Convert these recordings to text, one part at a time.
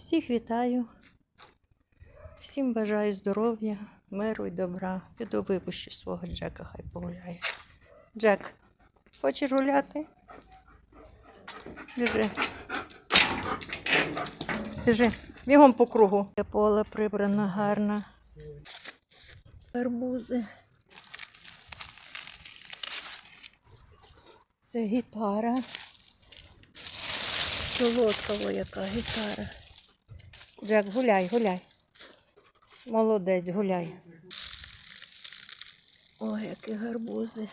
Всіх вітаю. Всім бажаю здоров'я, миру і добра. Піду випущу свого Джека, хай погуляє. Джек, хочеш гуляти? Біжи. Біжи. Бігом по кругу. Поле прибрано гарно. Арбузи. Це гітара. Солодкова яка гітара. Джек, гуляй, гуляй. Молодець, гуляй. Ой, які гарбузи.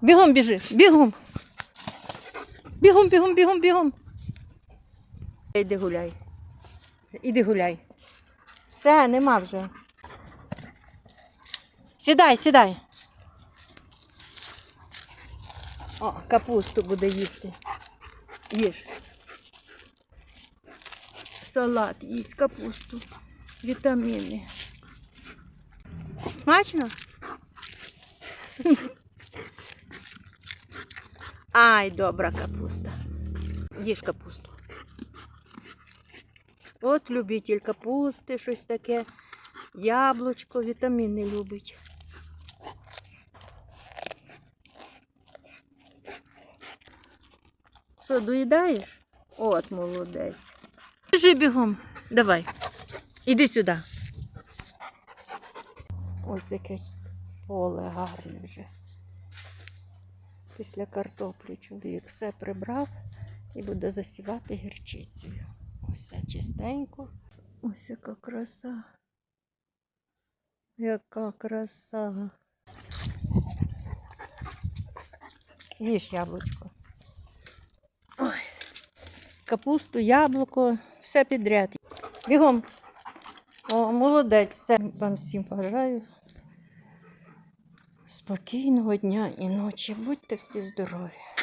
Бігом біжи, бігом. Бігом, бігом, бігом, бігом. Іди гуляй. Іди гуляй. Все, нема вже. Сідай, сідай. О, капусту буде їсти. Їж. Салат їсть капусту. Вітаміни. Смачно? Ай, добра капуста. Їж капусту. От любитель капусти, щось таке. Яблучко, вітаміни любить. Що, доїдаєш? От молодець. Біжи бігом. Давай. Іди сюди. Ось якесь поле гарне вже. Після картоплі чоловік все прибрав і буде засівати гірчицею. Все чистенько. Ось яка краса. Яка краса. Їж яблучко. Капусту, яблуко, все підряд. Бігом. О, молодець. Все вам всім бажаю. Спокійного дня і ночі. Будьте всі здорові.